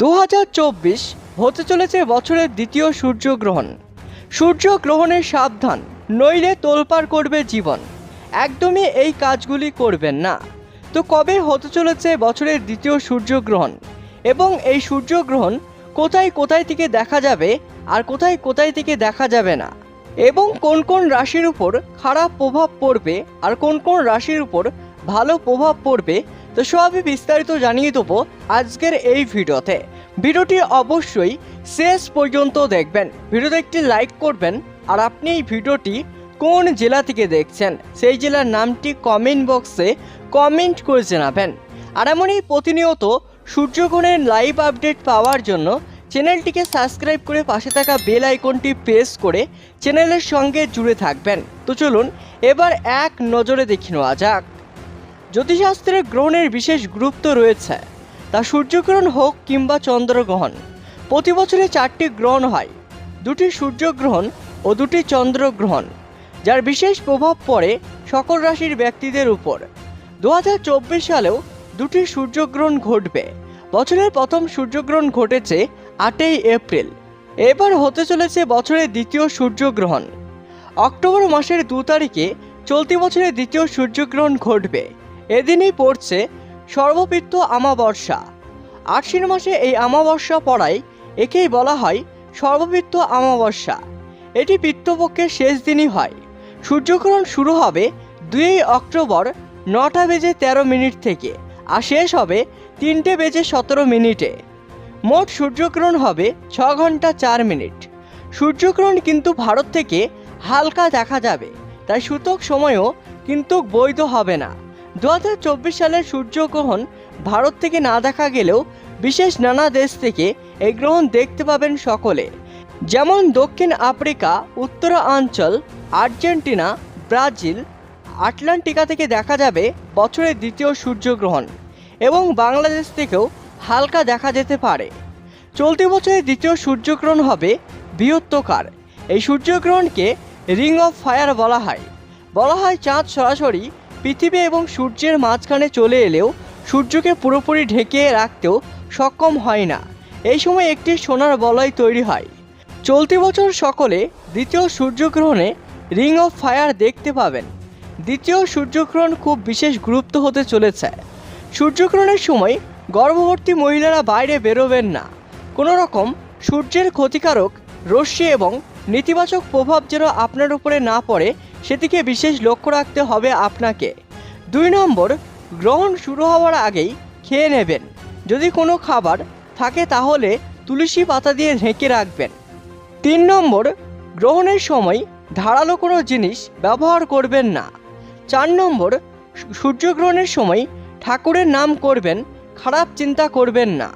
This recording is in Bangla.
দু হাজার চব্বিশ হতে চলেছে বছরের দ্বিতীয় সূর্যগ্রহণ। সূর্যগ্রহণের সাবধান, নইলে তোলপাড় করবে জীবন। একদমই এই কাজগুলি করবেন না। তো কবে হতে চলেছে বছরের দ্বিতীয় সূর্যগ্রহণ? এবং এই সূর্যগ্রহণ কোথায় কোথায় থেকে দেখা যাবে আর কোথায় কোথায় থেকে দেখা যাবে না? এবং কোন কোন রাশির উপর খারাপ প্রভাব পড়বে আর কোন কোন রাশির উপর ভালো প্রভাব পড়বে, তো সবই বিস্তারিত জানিয়ে দেবো আজকের এই ভিডিওতে। ভিডিওটি অবশ্যই শেষ পর্যন্ত দেখবেন। ভিডিওতে একটি লাইক করবেন, আর আপনি এই ভিডিওটি কোন জেলা থেকে দেখছেন, সেই জেলার নামটি কমেন্ট বক্সে কমেন্ট করে জানাবেন। আর এমনই প্রতিনিয়ত সূর্যগ্রহণের লাইভ আপডেট পাওয়ার জন্য চ্যানেলটিকে সাবস্ক্রাইব করে পাশে থাকা বেল আইকনটি প্রেস করে চ্যানেলের সঙ্গে জুড়ে থাকবেন। তো চলুন, এবার এক নজরে দেখে নেওয়া যাক। জ্যোতিষশাস্ত্রের গ্রহণের বিশেষ গুরুত্ব রয়েছে। তা সূর্যগ্রহণ হোক কিংবা চন্দ্রগ্রহণ, প্রতি বছরে চারটি গ্রহণ হয়। দুটি সূর্যগ্রহণ ও দুটি চন্দ্রগ্রহণ, যার বিশেষ প্রভাব পড়ে সকল রাশির ব্যক্তিদের উপর। দু হাজার চব্বিশ সালেও দুটি সূর্যগ্রহণ ঘটবে। বছরের প্রথম সূর্যগ্রহণ ঘটেছে আটই এপ্রিল। এবার হতে চলেছে বছরের দ্বিতীয় সূর্যগ্রহণ। অক্টোবর মাসের দু তারিখে চলতি বছরের দ্বিতীয় সূর্যগ্রহণ ঘটবে। এদিনই পড়ছে সর্বপিত্ত আমাবর্ষা আশ্বিন মাসে এই আমাবস্যা পড়ায় একেই বলা হয় সর্বপিত্ত আমাবস্যা এটি পিত্তপক্ষের শেষ দিনই হয়। সূর্যগ্রহণ শুরু হবে দুই অক্টোবর নটা বেজে তেরো মিনিট থেকে আর শেষ হবে তিনটে বেজে সতেরো মিনিটে। মোট সূর্যগ্রহণ হবে ছ ঘণ্টা চার মিনিট। সূর্যগ্রহণ কিন্তু ভারত থেকে হালকা দেখা যাবে, তাই সূতক সময়ও কিন্তু বৈধ হবে না। দু হাজার চব্বিশ সালের সূর্যগ্রহণ ভারত থেকে না দেখা গেলেও বিশেষ নানা দেশ থেকে এই গ্রহণ দেখতে পাবেন সকলে। যেমন দক্ষিণ আফ্রিকা, উত্তরাঞ্চল, আর্জেন্টিনা, ব্রাজিল, আটলান্টিকা থেকে দেখা যাবে বছরের দ্বিতীয় সূর্যগ্রহণ এবং বাংলাদেশ থেকেও হালকা দেখা যেতে পারে। চলতি বছরের দ্বিতীয় সূর্যগ্রহণ হবে বৃহত্তকার। এই সূর্যগ্রহণকে রিং অফ ফায়ার বলা হয়। বলা হয় চাঁদ সরাসরি পৃথিবী এবং সূর্যের মাঝখানে চলে এলেও সূর্যকে পুরোপুরি ঢেকে রাখতেও সক্ষম হয় না। এই সময় একটি সোনার বলয় তৈরি হয়। চলতি বছর সকলে দ্বিতীয় সূর্যগ্রহণে রিং অফ ফায়ার দেখতে পাবেন। দ্বিতীয় সূর্যগ্রহণ খুব বিশেষ গুরুত্ব হতে চলেছে। সূর্যগ্রহণের সময় গর্ভবতী মহিলারা বাইরে বেরোবেন না। কোনো রকম সূর্যের ক্ষতিকারক, রশ্মি এবং নেতিবাচক প্রভাব যেন আপনার উপরে না পড়ে সেদিকে বিশেষ লক্ষ্য রাখতে হবে আপনাকে। দুই নম্বর, গ্রহণ শুরু হওয়ার আগেই খেয়ে নেবেন। যদি কোনো খাবার থাকে তাহলে তুলসী পাতা দিয়ে ঢেকে রাখবেন। তিন নম্বর, গ্রহণের সময় ধারালো কোনো জিনিস ব্যবহার করবেন না। চার নম্বর, সূর্যগ্রহণের সময় ঠাকুরের নাম করবেন, খারাপ চিন্তা করবেন না।